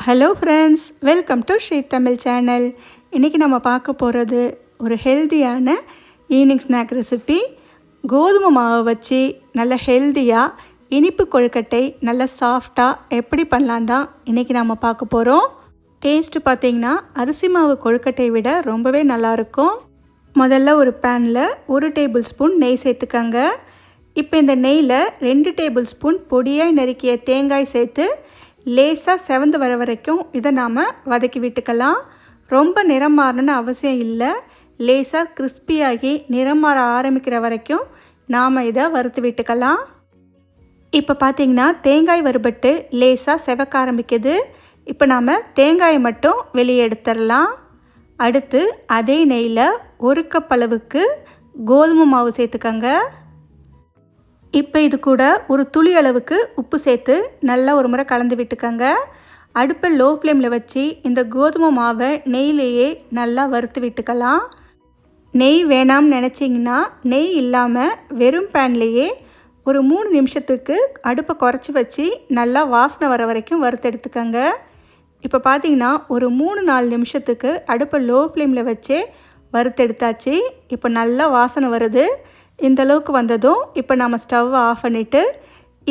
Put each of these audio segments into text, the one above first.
Hello friends welcome to Sri Tamil channel இன்றைக்கி நம்ம பார்க்க போகிறது ஒரு ஹெல்தியான ஈவினிங் ஸ்நாக் ரெசிபி கோதுமை மாவை வச்சு நல்ல ஹெல்தியாக இனிப்பு கொழுக்கட்டை நல்ல சாஃப்டாக எப்படி பண்ணலாம் தான் இன்றைக்கி நம்ம பார்க்க போகிறோம் டேஸ்ட்டு பார்த்திங்கன்னா அரிசி மாவு கொழுக்கட்டை விட ரொம்பவே நல்லாயிருக்கும் முதல்ல ஒரு பேனில் ஒரு டேபிள் ஸ்பூன் நெய் சேர்த்துக்கங்க. இப்போ இந்த நெய்யில் ரெண்டு டேபிள் ஸ்பூன் பொடியாக நறுக்கிய தேங்காய் சேர்த்து லேசாக செவந்து வர வரைக்கும் இதை நாம் வதக்கி விட்டுக்கலாம். ரொம்ப நிறம் மாறணும்னு அவசியம் இல்லை. லேசாக கிறிஸ்பியாகி நிறம் மாற ஆரம்பிக்கிற வரைக்கும் நாம் இதை வறுத்து விட்டுக்கலாம். இப்போ பார்த்திங்கன்னா தேங்காய் வறுபட்டு லேசாக செவக்க ஆரம்பிக்குது. இப்போ நாம் தேங்காயை மட்டும் வெளியே எடுத்துடலாம். அடுத்து அதே நெய்யில் ஒரு கப் அளவுக்கு கோதுமை மாவு சேர்த்துக்கங்க. இப்போ இது கூட ஒரு துளி அளவுக்கு உப்பு சேர்த்து நல்லா ஒரு முறை கலந்து விட்டுக்கோங்க. அடுப்பை லோ ஃப்ளேமில் வச்சு இந்த கோதுமை மாவை நெய்லேயே நல்லா வறுத்து விட்டுக்கலாம். நெய் வேணாம்னு நினச்சிங்கன்னா நெய் இல்லாமல் வெறும் பேன்லேயே ஒரு மூணு நிமிஷத்துக்கு அடுப்பை குறைச்சி வச்சு நல்லா வாசனை வர வரைக்கும் வறுத்தெடுத்துக்கோங்க இப்போ பார்த்தீங்கன்னா ஒரு மூணு நாலு நிமிஷத்துக்கு அடுப்பை லோ ஃப்ளேமில் வச்சே வறுத்தெடுத்தாச்சு இப்போ நல்லா வாசனை வருது. இந்த அளவுக்கு வந்ததும் இப்போ நம்ம ஸ்டவ்வை ஆஃப் பண்ணிவிட்டு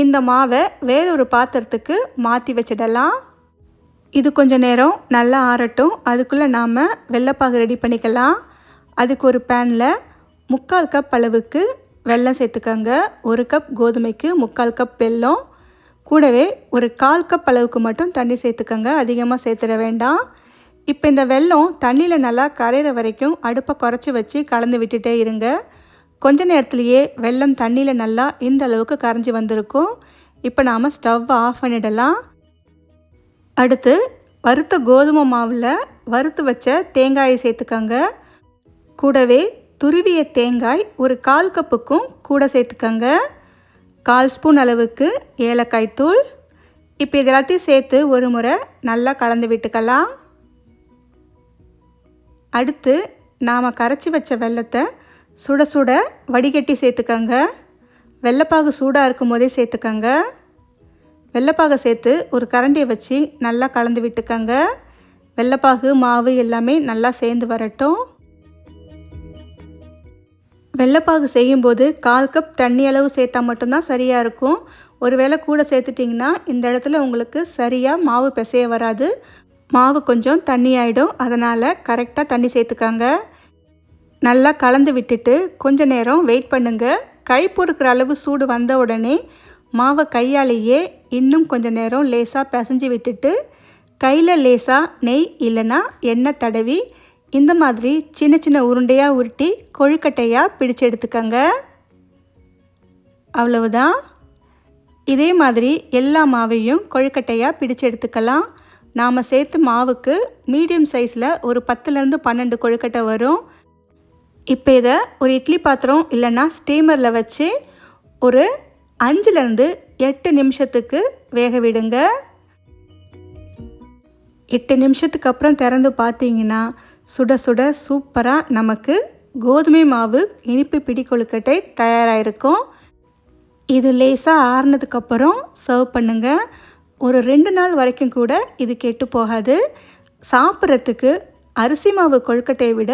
இந்த மாவை வேறொரு பாத்திரத்துக்கு மாற்றி வச்சிடலாம். இது கொஞ்சம் நேரம் நல்லா ஆறட்டும். அதுக்குள்ளே நாம் வெள்ளைப்பாகு ரெடி பண்ணிக்கலாம். அதுக்கு ஒரு பேனில் முக்கால் கப் அளவுக்கு வெல்லம் சேர்த்துக்கோங்க. ஒரு கப் கோதுமைக்கு முக்கால் கப் வெல்லம். கூடவே ஒரு கால் கப் அளவுக்கு மட்டும் தண்ணி சேர்த்துக்கோங்க. அதிகமாக சேர்த்துட வேண்டாம். இப்போ இந்த வெல்லம் தண்ணியில் நல்லா கரையிற வரைக்கும் அடுப்பை குறைச்சி வச்சு கலந்து விட்டுட்டே இருங்க. கொஞ்ச நேரத்துலையே வெள்ளம் தண்ணியில் நல்லா இந்த அளவுக்கு கரைஞ்சி வந்திருக்கும். இப்போ நாம் ஸ்டவ் ஆஃப் பண்ணிடலாம். அடுத்து வறுத்த கோதுமை மாவில் வறுத்து வச்ச தேங்காயை சேர்த்துக்கோங்க. கூடவே துருவிய தேங்காய் ஒரு கால் கப்புக்கும் கூட சேர்த்துக்கோங்க. கால் ஸ்பூன் அளவுக்கு ஏலக்காய் தூள். இப்போ இது எல்லாத்தையும் சேர்த்து ஒரு முறை நல்லா கலந்து விட்டுக்கலாம். அடுத்து நாம் கரைச்சி வச்ச வெள்ளத்தை சுட சுட வடிகட்டி சேர்த்துக்கங்க. வெள்ளைப்பாகு சூடாக இருக்கும் போதே சேர்த்துக்கங்க. வெள்ளைப்பாகை சேர்த்து ஒரு கரண்டியை வச்சு நல்லா கலந்து விட்டுக்கங்க. வெள்ளைப்பாகு மாவு எல்லாமே நல்லா சேர்ந்து வரட்டும். வெள்ளைப்பாகு செய்யும்போது கால் கப் தண்ணி அளவு சேர்த்தா மட்டும்தான் சரியாக இருக்கும். ஒருவேளை கூட சேர்த்துட்டிங்கன்னா இந்த இடத்துல உங்களுக்கு சரியாக மாவு பிசைய வராது. மாவு கொஞ்சம் தண்ணி ஆகிடும் அதனால் கரெக்டாக தண்ணி சேர்த்துக்காங்க. நல்லா கலந்து விட்டுட்டு கொஞ்ச நேரம் வெயிட் பண்ணுங்கள் கை பொறுக்கிற அளவு சூடு வந்த உடனே மாவை கையாலேயே இன்னும் கொஞ்ச நேரம் லேசாக பிசைஞ்சு விட்டுட்டு கையில் லேசாக நெய் இல்லைன்னா எண்ணெய் தடவி இந்த மாதிரி சின்ன சின்ன உருண்டையாக உருட்டி கொழுக்கட்டையாக பிடிச்சு எடுத்துக்கங்க. அவ்வளவுதான். இதே மாதிரி எல்லா மாவையும் கொழுக்கட்டையாக பிடிச்சு எடுத்துக்கலாம். நாம் சேர்த்து மாவுக்கு மீடியம் சைஸில் ஒரு பத்துலேருந்து பன்னெண்டு கொழுக்கட்டை வரும். இப்போ இதை ஒரு இட்லி பாத்திரம் இல்லைன்னா ஸ்டீமரில் வச்சு ஒரு அஞ்சுலேருந்து எட்டு நிமிஷத்துக்கு வேக விடுங்க. எட்டு நிமிஷத்துக்கு அப்புறம் திறந்து பார்த்தீங்கன்னா சுட சுட சூப்பராக நமக்கு கோதுமை மாவு இனிப்பு பிடி கொழுக்கட்டை தயாராகிருக்கும் இது லேசாக ஆறுனதுக்கப்புறம் சர்வ் பண்ணுங்கள் ஒரு ரெண்டு நாள் வரைக்கும் கூட இது கெட்டு போகாது. சாப்பிட்றதுக்கு அரிசி மாவு கொழுக்கட்டையை விட